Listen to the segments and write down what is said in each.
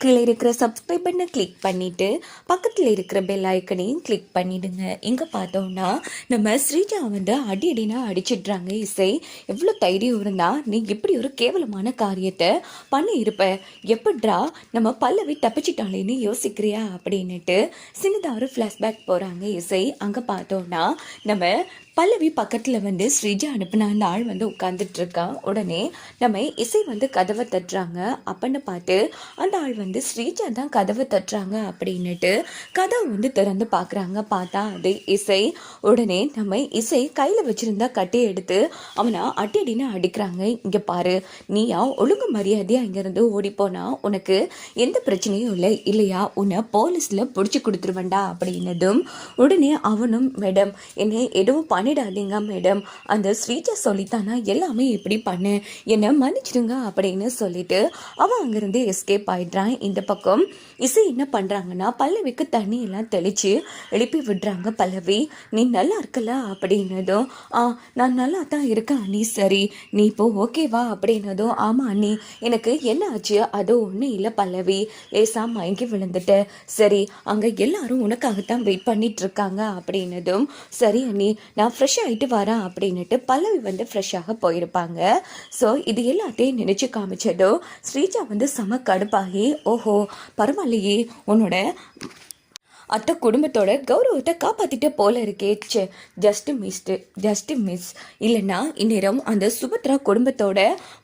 கீழே இருக்கிற சப்ஸ்கிரைப் பண்ணை கிளிக் பண்ணிவிட்டு பக்கத்தில் இருக்கிற பெல் ஐக்கனையும் கிளிக் பண்ணிவிடுங்க எங்கே பார்த்தோம்னா நம்ம ஸ்ரீஜா வந்து அடி அடினா அடிச்சிடுறாங்க இசை. எவ்வளோ தைரியம் இருந்தால் நீ இப்படி ஒரு கேவலமான காரியத்தை பண்ணி இருப்ப. எப்படிரா நம்ம பல்லவி தப்பிச்சிட்டாளேன்னு யோசிக்கிறியா? அப்படின்னுட்டு சின்னதாக ஒரு ஃப்ளாஷ்பேக் போகிறாங்க இசை. அங்கே பார்த்தோம்னா நம்ம பல்லவி பக்கத்தில் வந்து ஸ்ரீஜா அனுப்பின அந்த ஆள் வந்து உட்காந்துட்டு இருக்கான் உடனே நம்ம இசை வந்து கதவை தட்டுறாங்க அப்படின்னு பார்த்து அந்த ஆள் வந்து ஸ்ரீஜா தான் கதவை தட்டுறாங்க அப்படின்னுட்டு கதவை வந்து திறந்து பார்க்குறாங்க. பார்த்தா அது இசை. உடனே நம்ம இசை கையில் வச்சுருந்தா கட்டி எடுத்து அவனை அட்டி அடின்னு அடிக்கிறாங்க. இங்கே பாரு நீயா ஒழுங்கு மரியாதையாக இங்கேருந்து ஓடிப்போனால் உனக்கு எந்த பிரச்சனையும் இல்லை இல்லையா? உன்னை போலீஸில் பிடிச்சி கொடுத்துருவேண்டா அப்படின்னதும் உடனே அவனும் மேடம் என்னை எதுவும் பண்ணிடாதீங்க மேடம் அந்த ஸ்வீட்டை சொல்லித்தானா எல்லாமே இப்படி பண்ணு என்னை மன்னிச்சிடுங்க அப்படின்னு சொல்லிட்டு அவன் அங்கேருந்து எஸ்கேப் ஆயிடுறான். இந்த பக்கம் இசை என்ன பண்ணுறாங்கன்னா பல்லவிக்கு தண்ணியெல்லாம் தெளித்து எழுப்பி விடுறாங்க பல்லவி. நீ நல்லா இருக்கல? அப்படின்னதும் ஆ நான் நல்லா தான் இருக்கேன் அண்ணி. சரி நீ இப்போ ஓகேவா அப்படின்னதும் ஆமாம் அண்ணி எனக்கு என்ன ஆச்சு? அது ஒன்றும் இல்லை பல்லவி. லேசாக மயங்கி விழுந்துட்டு. சரி அங்கே எல்லாரும் உனக்காகத்தான் வெயிட் பண்ணிட்டு இருக்காங்க அப்படின்னதும் சரி அண்ணி நான் ஃப்ரெஷ் ஆகிட்டு வரேன். அப்படின்னுட்டு பல்லவி வந்து ஃப்ரெஷ்ஷாக போயிருப்பாங்க. ஸோ இது எல்லாத்தையும் நினச்சி காமிச்சதும் ஸ்ரீஜா வந்து செம கடுப்பாகி ஓஹோ பரவாயில்ல பரவாயில்லையே உன்னோட அத்தை குடும்பத்தோட கௌரவத்தை காப்பாத்திட்ட போல இருக்கே ச்சே. ஜஸ்ட் மிஸ்டு ஜஸ்ட் மிஸ் இல்லைன்னா இந்நேரம் அந்த சுபத்ரா குடும்பத்தோட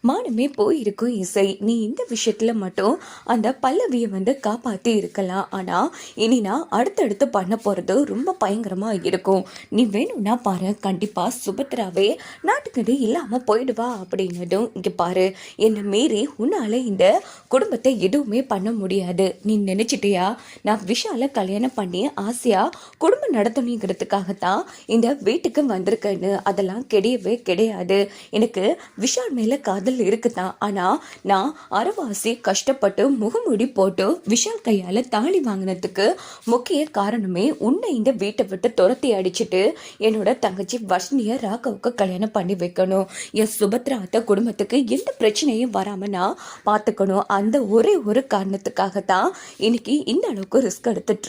மானமே போயிருக்கும் இசை. நீ இந்த விஷயத்துல மட்டும் அந்த பல்லவியை வந்து காப்பாத்தி இருக்கலாம். ஆனா இனி நான் அடுத்தடுத்து பண்ண போறது ரொம்ப பயங்கரமா இருக்கும். நீ வேணும்னா பாரு கண்டிப்பா சுபத்ராவே நாட்டுக்கடி இல்லாம போயிடுவா அப்படின்னதும் இங்க பாரு. என்னை மீறி உன்னால இந்த குடும்பத்தை எதுவுமே பண்ண முடியாது. நீ நினைச்சிட்டியா? நான் விஷால கல்யாணம் பண்ணி ஆசையா குடும்பம் நடத்தணுங்கிறதுக்காக தான் இந்த வீட்டுக்கு வந்திருக்கேன்னு அதெல்லாம் கிடையவே கிடையாது. எனக்கு விஷால் மேல காதல் இருக்குதான். ஆனா நான் அறவாசி கஷ்டப்பட்டு முகமூடி போட்டு விஷால் கையால தாலி வாங்கினதுக்கு முக்கிய காரணமே உன்னை இந்த வீட்டை விட்டு துரத்தி அடிச்சுட்டு என்னோட தங்கச்சி வர்ஷினிய ராகவுக்கு கல்யாணம் பண்ணி வைக்கணும். என் சுபத்ரா அத்தை குடும்பத்துக்கு எந்த பிரச்சனையும் வராம நான் பார்த்துக்கணும் அந்த ஒரே ஒரு காரணத்துக்காகத்தான் இன்னைக்கு இந்த அளவுக்கு ரிஸ்க் எடுத்துட்டு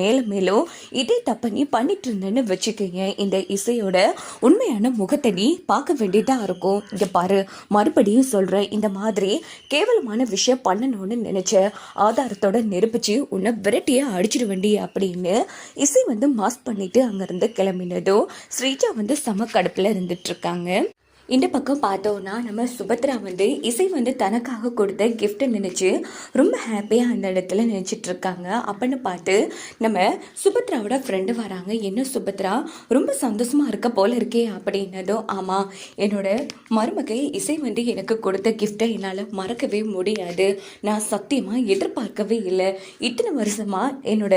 மேலும் மேலும் இதே தப்பை நீ பண்ணிட்டு இருந்தேன்னு வச்சுக்கோங்க. இந்த இசையோட உண்மையான முகத்தை நீ பார்க்க வேண்டியதாக இருக்கும். இங்கே பாரு மறுபடியும் சொல்கிறேன் இந்த மாதிரி கேவலமான விஷயம் பண்ணணும்னு நினச்ச ஆதாரத்தோட நிரூபிச்சு உன்னை விரட்டியே அடிச்சிட வேண்டி அப்படின்னு இசை வந்து மாஸ்க் பண்ணிட்டு அங்கேருந்து கிளம்பினதும் ஸ்ரீஜா வந்து சம கடுப்பில் இருந்துட்டு இருக்காங்க. இந்த பக்கம் பார்த்தோன்னா நம்ம சுபத்ரா வந்து இசை வந்து தனக்காக கொடுத்த கிஃப்ட்டை நினச்சி ரொம்ப ஹாப்பியாக அந்த இடத்துல நினச்சிட்டு இருக்காங்க. அப்படின்னு பார்த்து நம்ம சுபத்ராவோட ஃப்ரெண்டு வராங்க. என்ன சுபத்ரா? ரொம்ப சந்தோஷமாக இருக்க போல இருக்கே அப்படின்னதும் ஆமாம் என்னோட மருமகை இசை வந்து எனக்கு கொடுத்த கிஃப்ட்டை என்னால் மறக்கவே முடியாது. நான் சத்தியமாக எதிர்பார்க்கவே இல்லை. இத்தனை வருஷமாக என்னோட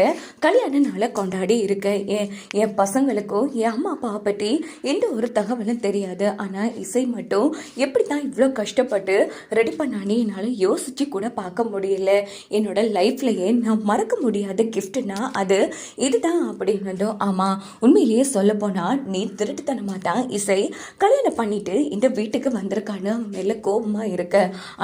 கல்யாண நாளை கொண்டாடி இருக்கேன். என் என் பசங்களுக்கும் என் அம்மா அப்பாவை பற்றி எந்த ஒரு தகவலும் தெரியாது. ஆனால் இசை மட்டும் எப்படி தான் இவ்வளோ கஷ்டப்பட்டு ரெடி பண்ணானே என்னால் யோசிச்சு கூட பார்க்க முடியல. என்னோட லைஃப்லையே நான் மறக்க முடியாத கிஃப்ட்னா அது இதுதான் அப்படின்னதும் ஆமாம் உண்மையிலேயே சொல்ல போனால் நீ திருட்டுத்தனமாக தான் இசை கல்யாணம் பண்ணிட்டு இந்த வீட்டுக்கு வந்திருக்கான்னு மேலே கோபமாக இருக்க.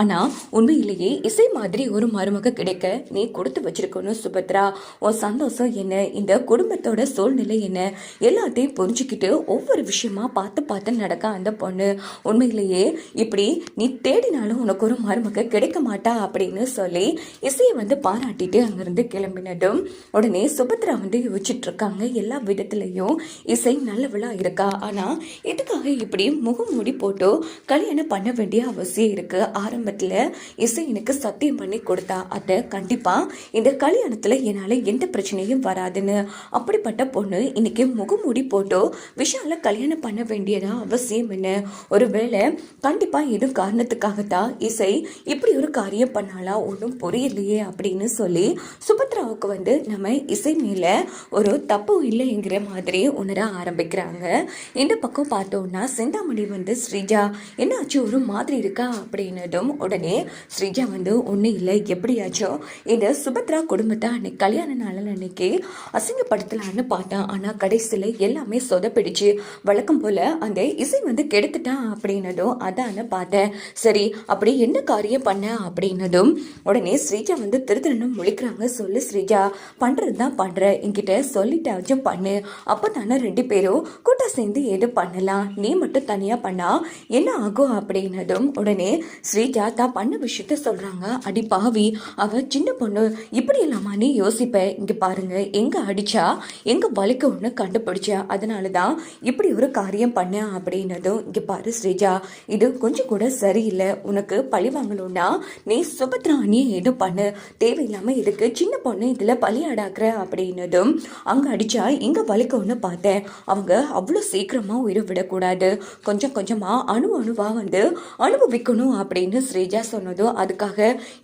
ஆனால் உண்மையிலேயே இசை மாதிரி ஒரு மருமக கிடைக்க நீ கொடுத்து வச்சிருக்கணும் சுபத்ரா. உன் சந்தோஷம் என்ன? இந்த குடும்பத்தோட சூழ்நிலை என்ன? எல்லாத்தையும் புரிஞ்சுக்கிட்டு ஒவ்வொரு விஷயமா பார்த்து பார்த்து நடக்க அந்த பொண்ணு உண்மையிலேயே இப்படி நீ தேடினாலும் உனக்கு ஒரு மருமக கிடைக்க மாட்டா அப்படின்னு சொல்லி இசையை வந்து பாராட்டிட்டு அங்கிருந்து கிளம்பினதும் உடனே சுபத்ரா வந்து யோசிச்சுட்டு இருக்காங்க எல்லா விதத்துலையும் இசை நல்லவளா இருக்கா? ஆனால் எதுக்காக இப்படி முகம் மூடி போட்டோ கல்யாணம் பண்ண வேண்டிய அவசியம் இருக்கு? ஆரம்பத்தில் இசை எனக்கு சத்தியம் பண்ணி கொடுத்தா அதை கண்டிப்பாக இந்த கல்யாணத்தில் என்னால் எந்த பிரச்சனையும் வராதுன்னு அப்படிப்பட்ட பொண்ணு இன்னைக்கு முகமூடி போட்டோ விஷால கல்யாணம் பண்ண வேண்டியதா அவசியம் என்ன ஒருவேளை கண்டிப்பாக எதுவும் காரணத்துக்காகத்தான் இசை இப்படி ஒரு காரியம் பண்ணாலா ஒன்றும் புரியலையே அப்படின்னு சொல்லி சுபத்ராவுக்கு வந்து நம்ம இசை மேலே ஒரு தப்பு இல்லைங்கிற மாதிரி உணர ஆரம்பிக்கிறாங்க. இந்த பக்கம் பார்த்தோம்னா சிந்தாமணி வந்து ஸ்ரீஜா என்னாச்சு? ஒரு மாதிரி இருக்கா? அப்படின்னதும் உடனே ஸ்ரீஜா வந்து ஒன்றும் இல்லை. எப்படியாச்சும் இந்த சுபத்ரா குடும்பத்தை அன்னைக்கு கல்யாண நாளில் அன்னைக்கு அசிங்கப்படுத்தலான்னு பார்த்தேன் ஆனால் கடைசியில் எல்லாமே சொதப்பிடிச்சு. வழக்கம் போல் அந்த இசை வந்து வந்துட்டான் அப்படின்னதும் அதான பார்த்தேன். சரி அப்படி என்ன காரியம் பண்ண அப்படின்னதும் உடனே ஸ்ரீஜா வந்து திருத்தரணும் முழிக்கிறாங்க. சொல்லு ஸ்ரீஜா பண்ணுறது தான் பண்ணுற என்கிட்ட சொல்லிட்டாச்சும் பண்ணு. அப்போ தானே ரெண்டு பேரும் கூட்டம் சேர்ந்து எது பண்ணலாம். நீ மட்டும் தனியாக பண்ணா என்ன ஆகும் அப்படின்னதும் உடனே ஸ்ரீஜா தான் பண்ண விஷயத்த சொல்கிறாங்க அடி பாவி அவ சின்ன பொண்ணு இப்படி இல்லாமா நீ யோசிப்ப. இங்கே பாருங்க எங்கே அடிச்சா எங்கே வலிக்க ஒன்று கண்டுபிடிச்சா. அதனால தான் இப்படி ஒரு காரியம் பண்ண அப்படின்னதும் இங்கே பாரு ஸ்ரீஜா. இது கொஞ்சம் கூட சரியில்லை. உனக்கு பழி வாங்கணும்னா நீ சுபத்ராணியை இது பண்ணு. தேவையில்லாமல் இதுக்கு சின்ன பொண்ணு இதில் பலியாடாக்குற அப்படின்னதும் அங்கே அடித்தா எங்கே வலிக்க பார்த்தேன். அவங்க அவ்வளோ சீக்கிரமாக உயிரை விடக்கூடாது. கொஞ்சம் கொஞ்சமாக அணு அணுவாக வந்து அனுபவிக்கணும் அப்படின்னு ஸ்ரீஜா சொன்னதும் அதுக்காக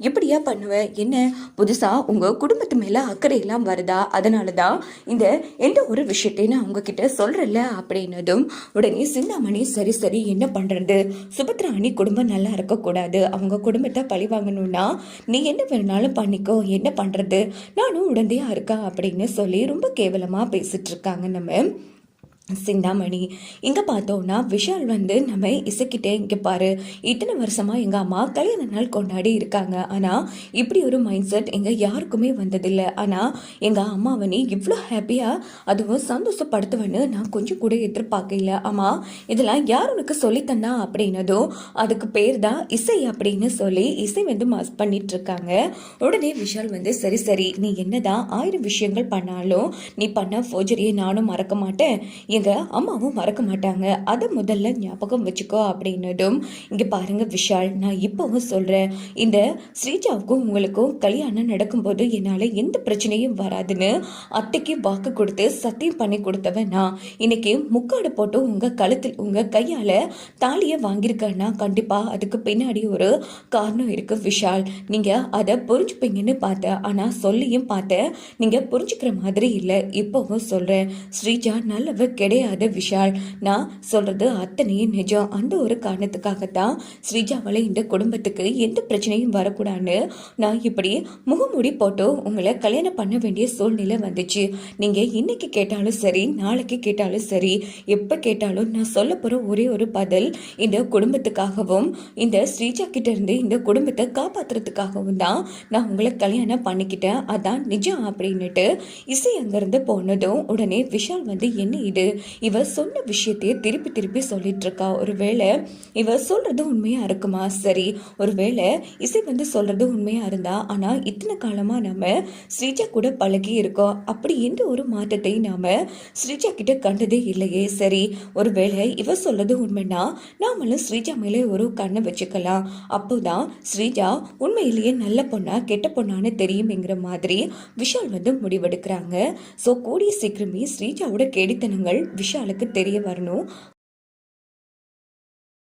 இப்படியா பண்ணுவேன் என்ன? புதுசாக உங்கள் குடும்பத்து மேலே அக்கறை எல்லாம் வருதா? அதனால தான் இந்த எந்த ஒரு விஷயத்தையும் நான் உங்ககிட்ட சொல்கிறேன்ல அப்படின்னதும் உடனே சிந்தாமணி சரி சரி என்ன பண்ணுறது சுபத்ரா அணி குடும்பம் நல்லா இருக்கக்கூடாது. அவங்க குடும்பத்தை பழி வாங்கணும்னா நீ என்ன வேணாலும் பண்ணிக்கோ. என்ன பண்ணுறது நானும் உடந்தையாக இருக்கா? அப்படின்னு சொல்லி ரொம்ப கேவலமாக பேசிகிட்ருக்காங்க நம்ம. சிந்தாமணி. இங்கே பார்த்தோன்னா விஷால் வந்து நம்ம இசைக்கிட்டே இங்கே பாரு. இத்தனை வருஷமாக எங்கள் அம்மா கல்யாண நாள் கொண்டாடி இருக்காங்க. ஆனால் இப்படி ஒரு மைண்ட் செட் எங்கள் யாருக்குமே வந்ததில்லை. ஆனால் எங்கள் அம்மாவை நீ இவ்வளோ ஹாப்பியாக அதுவும் சந்தோஷப்படுத்துவேன்னு நான் கொஞ்சம் கூட எதிர்பார்க்கல ஆமாம் இதெல்லாம் யார் உனக்கு சொல்லித்தந்தா அப்படின்னதும் அதுக்கு பேர் தான் இசை அப்படின்னு சொல்லி இசை வந்து மாஸ் பண்ணிட்டு இருக்காங்க உடனே விஷால் வந்து சரி சரி நீ என்னதான் ஆயிரம் விஷயங்கள் பண்ணாலும் நீ பண்ண ஃபோஜரியை நானும் மறக்க மாட்டேன். எங்கள் அம்மாவும் மறக்க மாட்டாங்க. அதை முதல்ல ஞாபகம் வச்சுக்கோ அப்படின்னதும் இங்கே பாருங்கள் விஷால் நான் இப்போவும் சொல்கிறேன் இந்த ஸ்ரீஜாவுக்கும் உங்களுக்கும் கல்யாணம் நடக்கும்போது என்னால் எந்த பிரச்சனையும் வராதுன்னு அத்தைக்கு வாக்கு கொடுத்து சத்தியம் பண்ணி கொடுத்தவன் நான். இன்னைக்கு முக்காடு போட்டு உங்கள் கழுத்தில் உங்கள் கையால் தாலியை வாங்கியிருக்கேன்னா கண்டிப்பாக அதுக்கு பின்னாடி ஒரு காரணம் இருக்கு விஷால். நீங்கள் அதை புரிஞ்சுப்பீங்கன்னு பார்த்தேன். ஆனால் சொல்லியும் பார்த்தேன். நீங்கள் புரிஞ்சுக்கிற மாதிரி இல்லை. இப்போவும் சொல்கிறேன் ஸ்ரீஜா நல்லவ கிடையாது விஷால். நான் சொல்கிறது அத்தனையும் நிஜம். அந்த ஒரு காரணத்துக்காகத்தான் ஸ்ரீஜாவால் இந்த குடும்பத்துக்கு எந்த பிரச்சனையும் வரக்கூடாதுன்னு நான் இப்படி முகமூடி போட்டு உங்களை கல்யாணம் பண்ண வேண்டிய சூழ்நிலை வந்துச்சு. நீங்கள் இன்னைக்கு கேட்டாலும் சரி நாளைக்கு கேட்டாலும் சரி எப்போ கேட்டாலும் நான் சொல்ல போகிற ஒரே ஒரு பதில் இந்த குடும்பத்துக்காகவும் இந்த ஸ்ரீஜா கிட்ட இருந்து இந்த குடும்பத்தை காப்பாற்றுறதுக்காகவும் தான் நான் உங்களை கல்யாணம் பண்ணிக்கிட்டேன். அதான் நிஜம் அப்படின்னுட்டு இசை அங்கேருந்து போனதும் உடனே விஷால் வந்து என்ன இது? இவ சொன்ன விஷயத்தையே திருப்பி திருப்பி சொல்லிட்டு இருக்கா ஒருவேளை இவ சொல்றது உண்மையா இருக்குமா? சரி ஒருவேளை இசை வந்து சொல்றது உண்மையா இருந்தா ஆனா இத்தனை காலமா நம்ம ஸ்ரீஜா கூட பழகி இருக்கோம். அப்படி எந்த ஒரு மாற்றத்தை நாம ஸ்ரீஜா கிட்ட கண்டதே இல்லையே. சரி ஒருவேளை இவ சொல்றது உண்மைன்னா நாமளும் ஸ்ரீஜா மேலே ஒரு கண்ணை வச்சுக்கலாம். அப்போதான் ஸ்ரீஜா உண்மையிலேயே நல்ல பொண்ணா கெட்ட பொண்ணான்னு தெரியுமேங்கிற மாதிரி விஷால் வந்து முடிவெடுக்கிறாங்க. ஸோ கூடிய சீக்கிரமே ஸ்ரீஜாவோட கேடித்தனங்கள் விஷாலுக்கு தெரிய வரணும்.